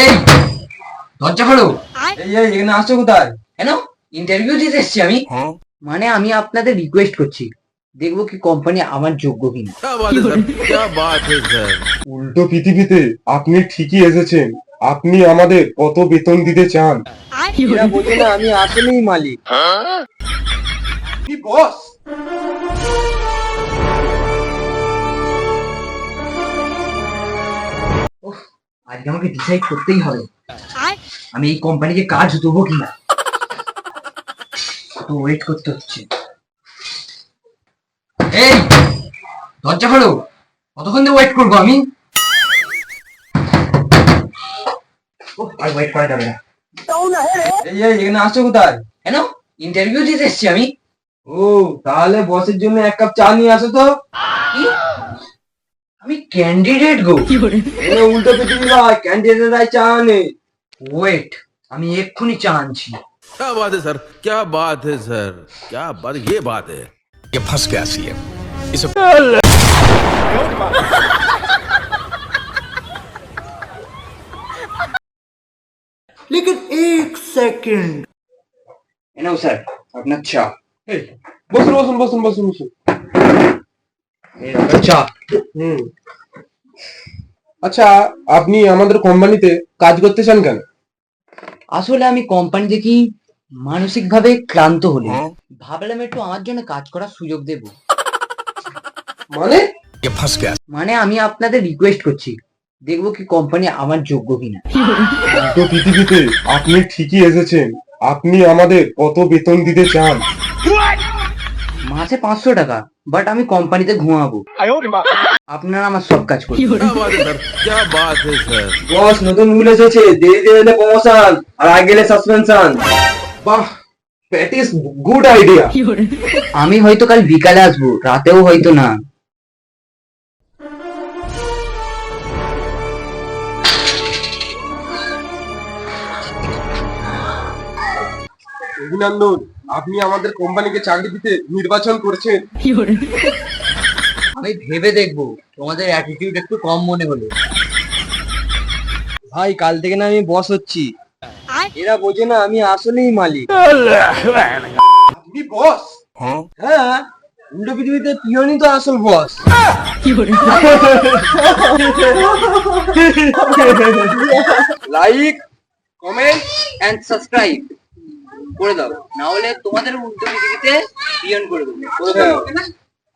এই দরজা খোলো। এই এই এখানে আসছো কোথায়? কেন? ইন্টারভিউ দিতে এসেছি আমি। মানে আমি আপনাদের রিকোয়েস্ট করছি। দেখব কি কোম্পানি আমার যোগ্য কিনা। উল্টো পৃথিবীতে আপনি ঠিকই এসেছেন। আপনি আমাদের কত বেতন দিতে চান? আমি আসলেই মালিক। বস? আজকে আমাকে ডিসাইড করতেই হবে। আমি এই কোম্পানিকে কাজ দেবো কিনা? তো ওয়েট করতে হচ্ছে। এই দরজা খোলো। কতক্ষণ দিয়ে ওয়েট করব আমি? আর ওয়েট করা যাবে না। এই এখানে আসছো কোথায়? কেন? ইন্টারভিউ দিতে এসেছি আমি। ও তাহলে বসের জন্য এক কাপ চা নিয়ে আসো তো। কি? আমি ক্যান্ডিডেট গো এখানে উল্টো পৃথিবী ভাই ক্যান্ডিডেটরাই চা আনে ওয়েট আমি এক্ষুনি চা আনছি क्या बात है सर क्या बात है सर क्या बात ये बात है ये फंस गया सीएम इसे এ নাও স্যার আপনার চা এই বসুন বসুন বসুন বসুন বসুন আচ্ছা। হুম। আচ্ছা আপনি আমাদের কোম্পানিতে কাজ করতে চান কেন? আসলে আমি কোম্পানি দেখি মানসিকভাবে ক্লান্ত হলে ভাবলাম একটু আমার জন্য কাজ করার সুযোগ দেব। মানে? মানে আমি আপনাদের রিকোয়েস্ট করছি দেখব কি কোম্পানি আমার যোগ্য কিনা। তো পৃথিবীতে আপনি ঠিকই এসেছেন আপনি আমাদের কত বেতন দিতে চান। মাসে পাঁচশো টাকা বাট আমি কোম্পানিতে ঘুমাবো। আপনারা আমার সব কাজ বস নতুন রুল এসেছে। দেরি প্রমোশন আর আগে গেলে সাসপেনশন বাহ দ্যাট ইস গুড আইডিয়া আমি হয়তো কাল বিকালে আসব রাতেও হয়তো না। অভিনন্দন। আপনি আমাদের কোম্পানিকে চাকরি দিতে নির্বাচন করেছেন। আমি ভেবে দেখব তোমাদের অ্যাটিটিউড একটু কম মনে হলো। ভাই কাল থেকে না আমি বস হচ্ছি। এরা বোঝে না আমি আসলেই মালিক। আপনি বস হ্যাঁ উল্টো পৃথিবীতে পিয়নই তো আসল boss like comment and subscribe করে দাও। না হলে তোমাদের উল্টো পৃথিবীতে পিয়ন করে দেবো।